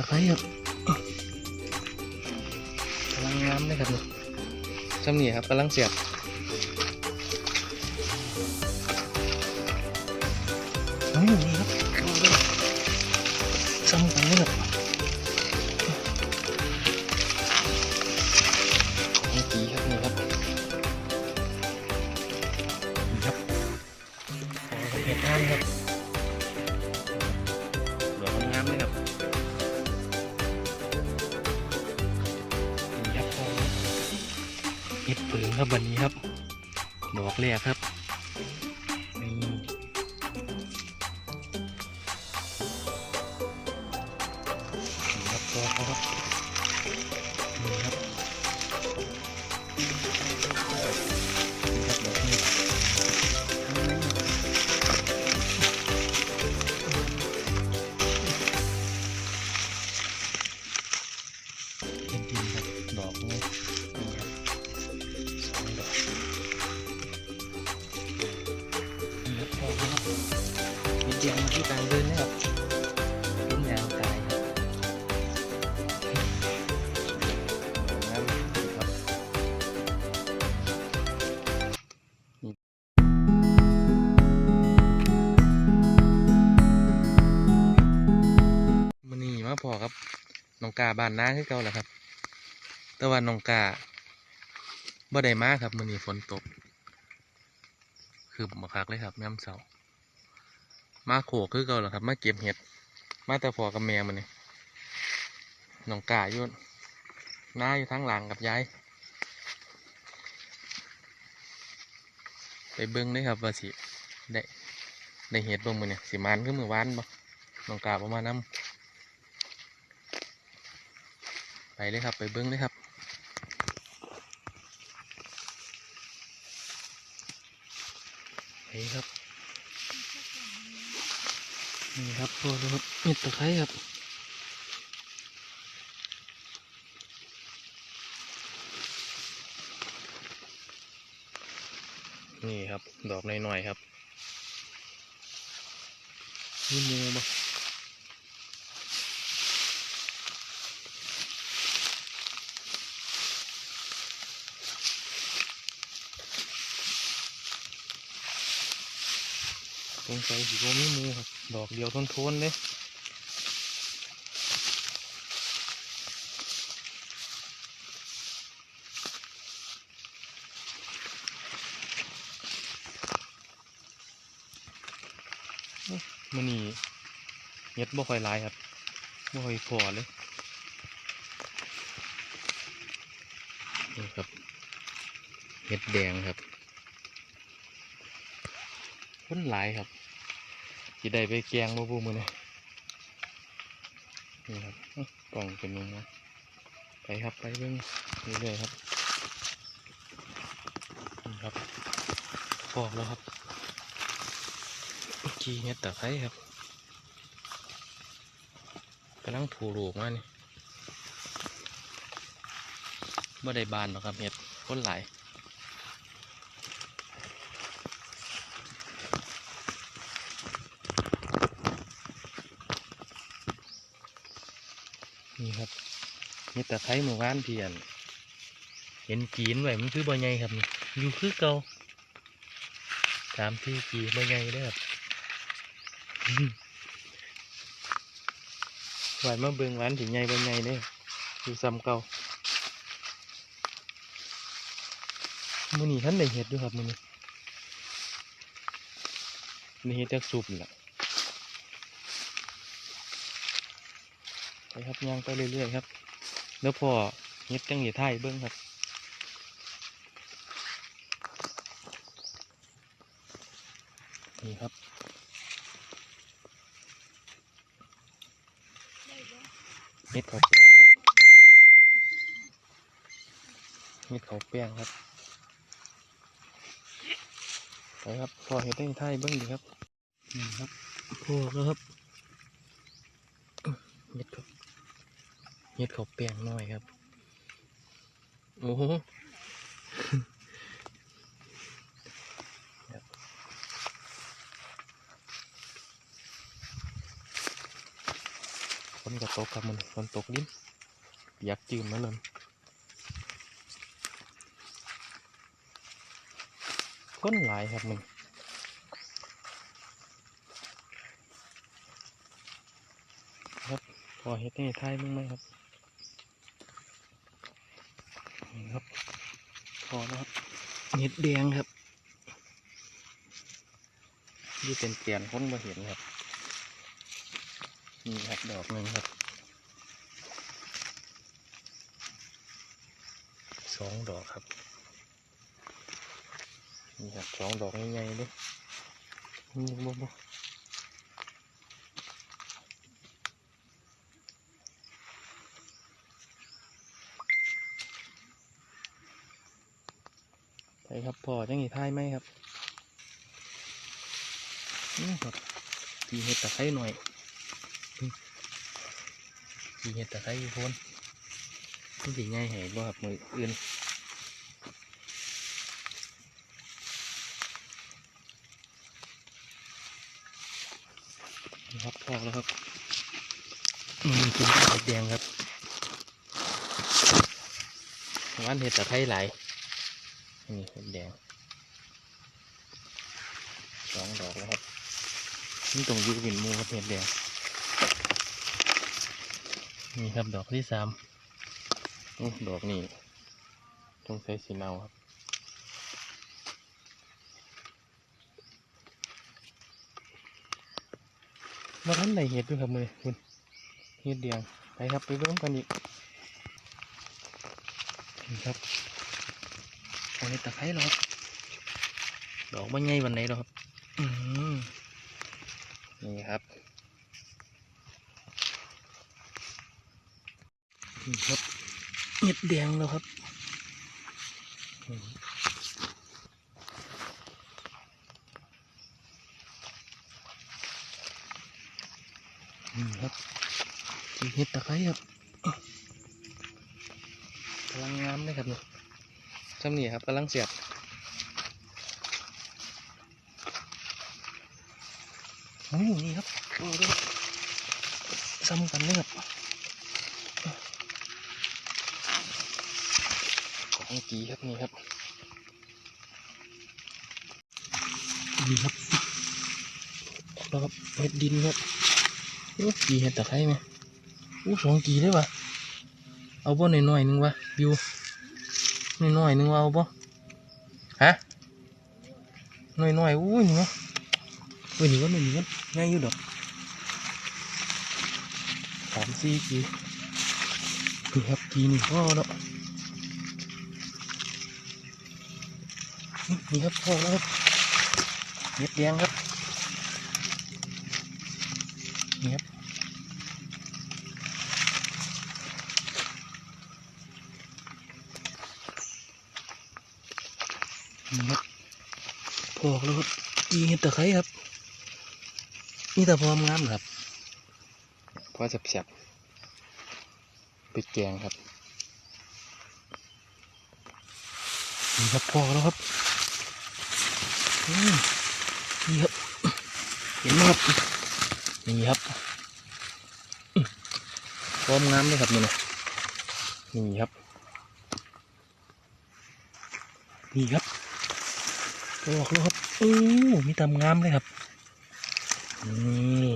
ะไรครับกำลังงามเลยครับนี่ซ้ำนี่ครับกำลังเสียบเฮ้ยนี่ครับซ้ำกันเลยครับนี่ปีครับนี่ครับนี่ครับเห็ดงามครับ เปิงครับวันนี้ครับ ดอกแรกครับ เดียงมาที่กลางเดินนะครับต้นยาวตายครับน้ำครับมันนี่มาพอครับน้องกาบานน้าคือเก่าแหละครับ แต่ว่าน้องกาบ่ได้มาครับมื้อนี้ฝนตก คือบ่คักเลยครับแม่มเสา มาโขกคือเก่าหละครับ มาเก็บเห็ด มาแต่พอกับแม่มันนี่น้องกาอยู่น้าอยู่ทางหลังกับยาย ไปเบิ้งเลยครับว่าสิได้ได้เห็ดบ่มื้อเนี่ยสิมันคือมื้อวานบ่น้องกาบ่มาณน้ำไปเลยครับ ไปเบิ้งเลยครับไปครับ นี่ครับพอแล้วครับเห็ดตะไคร้ครับนี่ครับ ดอกน้อยๆครับนี่มูบ่สงสัยสิว่ามีหมูครับ ดอกเดียวทนๆเลยมันนี่เห็ดบ่ค่อยหลายครับบ่ค่อยพอเลยนี่ครับเห็ดแดงครับคนหลายครับ สิได้ไปแกงบ่บูมือนี่นี่ครับกล่องเป็นมุมนะไปครับไปเบิ่งเรื่อยๆครับนี่ครับฟอกแล้วครับกี้เห็ดตะไคร้ครับกำลังถูลูกมานี่บ่ได้บานหรอกครับเห็ดคนหลาย นี่ครับ นี่ตะไคร้หมู่บ้านเพียน เห็นกีนไว้มันคือบ่ใหญ่ครับอยู่คือเก่าสามที่กีบ่ใหญ่เด้อครับไหวมาเบิ่งหวานถึงใหญ่บ่ใหญ่เด้ออยู่ซ้ำเก่ามื้อนี้ท่านได้เห็ดด้วยครับมื้อนี้นี่เห็ดจากสุปนี่แหละไปครับย่างไปเรื่อยๆครับ แล้วพอเฮ็ดจังหยีไทยเบิ้งครับนี่ครับเม็ดเขาวแป้งครับเม็ดเขาวแป้งครับไปครับพอเฮ็ดจังหยีไทยเบิ้งดีครับนี่ครับพอแล้วครับเม็ดเขา เม็ดเขาวแป้งน้อยครับ โอ้โหฝนกระตกครับมันฝนตกลิ้นอยากจืมมาเลยคนหลายครับมันครับพอเฮ็ดให้ทายมึงไหมครับนี่ครับ พอแล้วครับเห็ดแดงครับนี่เป็นเตียนคนมาเห็นครับ นี่ครับดอกหนึ่งครับ สองดอกครับ นี่ครับสองดอกใหญ่ๆเลยนี่บ่บ่ ไปครับพอจังหีท้ายไหมครับนี่ครับทีเห็ดตะไคร้หน่อยมีเห็ดตะไคร้อยู่พ้นมันสิง่ายให้บ่ครับมืออื่นนี่ครับพอแล้วครับมันกินเห็ดแดงครับวันเห็ดตะไคร้หลาย นี่เห็ดแดงสองดอกแล้วครับนี่ตรงยูวินมูครับเห็ดแดงนี่ครับดอกที่สามดอกนี่ต้องใช้สีเนาครับมาท่านไหนเห็ดด้วยครับมือคุณเห็ดเดียงไปครับไปเบิ่งกันอีกนี่ครับ โอ้ยตะไคร้เหรอครับ ดอกมันใหญ่วันไหนหรอครับอืมนี่ครับนี่ครับเห็ดแดงแล้วครับนี่ครับสีเห็ดตะไคร้ครับกำลังงามเลยครับนี่ จำนี่ครับกำลังเสียบโอ้ยนี่ครับโอ้ดูซ้ำกันเลยครับของกีครับนี่ครับนี่ครับแล้วครับเห็ดดินครับโอ้กีเห็ดตะไคร้ไหมโอ้สองกีได้ปะเอาบ่หน่อยๆนึงวะบิว น่อยๆนึงเอาบ่ฮะหน่อยๆอุ้ยนี่วะอุ้ยนี่วะนี่วะง่ายอยู่ดอกสามสี่กีนี่ครับกีนี่พ่อแล้วนี่ครับพ่อแล้วครับเม็ดแดงครับนี่ครับ นี่ครับพอกแล้วครับอีเห็ดตะไคร้ครับนี่แต่พร้อมงามครับพอจับจับๆไปแกงครับนี่ครับพอแล้วครับอืมนี่ครับเห็นไหมครับนี่ครับอืมพร้อมงามเลยครับนี่นะนี่ครับนี่ครับ ออกแล้วครับโอ้มีตำงามเลยครับนี่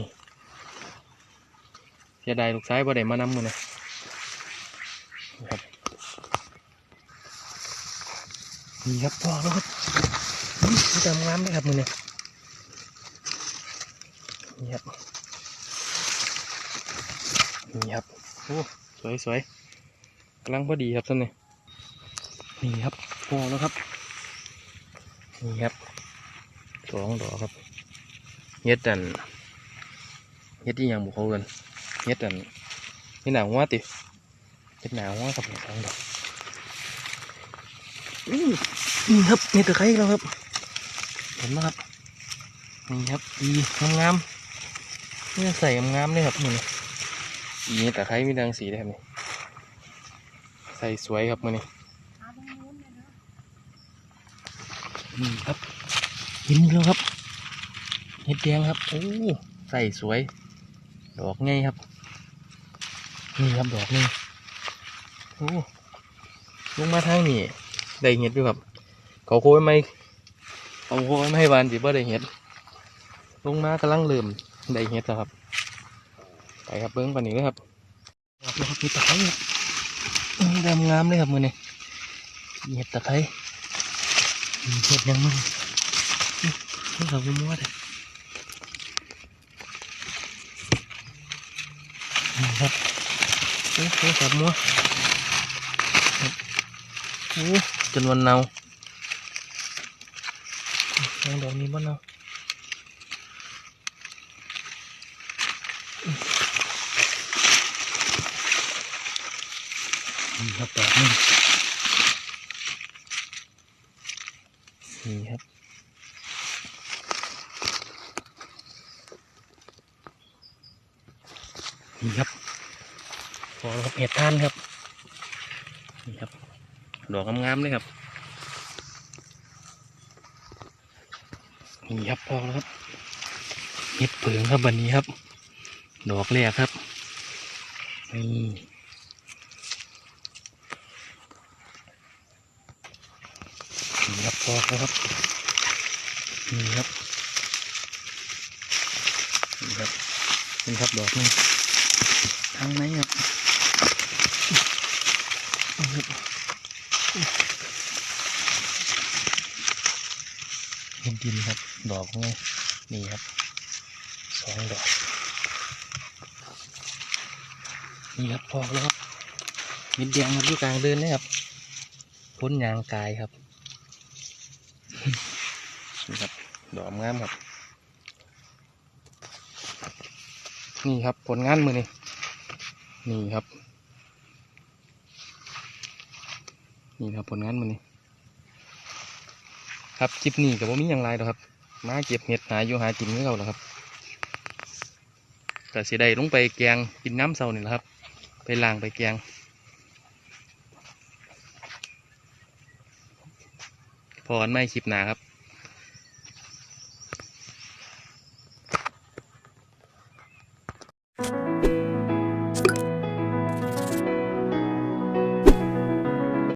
เสียดายลูกซ้ายบ่ได้มานำมือนะมีครับนี่ครับพอแล้วครับนี่ทำงานไหมครับมือเนี่ยนี่ครับนี่ครับโอ้สวยสวยกำลังพอดีครับท่านนี่ยนี่ครับพอแล้วครับ นี่ครับสองดอกครับเฮ็ดดันเฮ็ดที่ยังบุกเขากันเฮ็ดดันนี่หนาหัวติเฮ็ดหนาหัวครับสองดอกอื้อนี่ครับนี่ตะไคร้แล้วครับ เห็นไหมครับนี่ครับอีงามๆนี่ใส่งามๆเลยครับนี่อีนี่ตะไคร้มีดังสีเลยครับนี่ใส่สวยครับมือนี่ นี่ครับเห็นแล้วครับเห็ดแดงครับ โอ้ใส่สวย ดอกไงครับ นี่ครับดอกนี่โอ้ลงมาทางนี่ได้เห็ดด้วยครับ เขาโค้ยไม่เขาโค้ยไม่ให้วานสิบ่ได้เห็ด ลงมากำลังเริ่มได้เห็ดครับ ไปครับเบิ้งปันนี้เลยครับครับแล้วครับมีตะไคร้ดำงามเลยครับมือนี่เห็ดตะไคร้ เห็ดยังมึงนี่เราไม่มัวเลยนี่ครับโอ้โหครับมัวครับโอ้จนวันเนายังดอกนี้บ้านเนานี่ครับดอกนี่ นี่ครับ นี่ครับพอแล้วครับเห็ดท่านครับ นี่ครับ ดอกงามๆเลยครับ นี่ครับพอแล้วครับเห็ดเผืองครับวันนี้ครับ ดอกแรกครับนี่ นี่ ครับพอครับนี่ครับนี่ครับเป็นครับดอกนี่ทางไหนครับเห็นดินครับ ดอกนี่นี่ครับสองดอกนี่ครับพอแล้วครับเห็นแดงครับอยู่กลางเดินนะครับพ้นยางกายครับ นี่ครับ ดอกงามครับ นี่ครับผลงานมือนี่นี่ครับ นี่ครับผลงานมือนี่ครับคลิปนี้กับว่ามีอย่างไรหรอกครับ มาเก็บเห็ดหาอยู่หากินของเราแหละครับแต่เสีได้ลงไปแกงกินน้ำเสานี่แหละครับ ไปล้างไปแกงพอกันไม่คลิปหนาครับ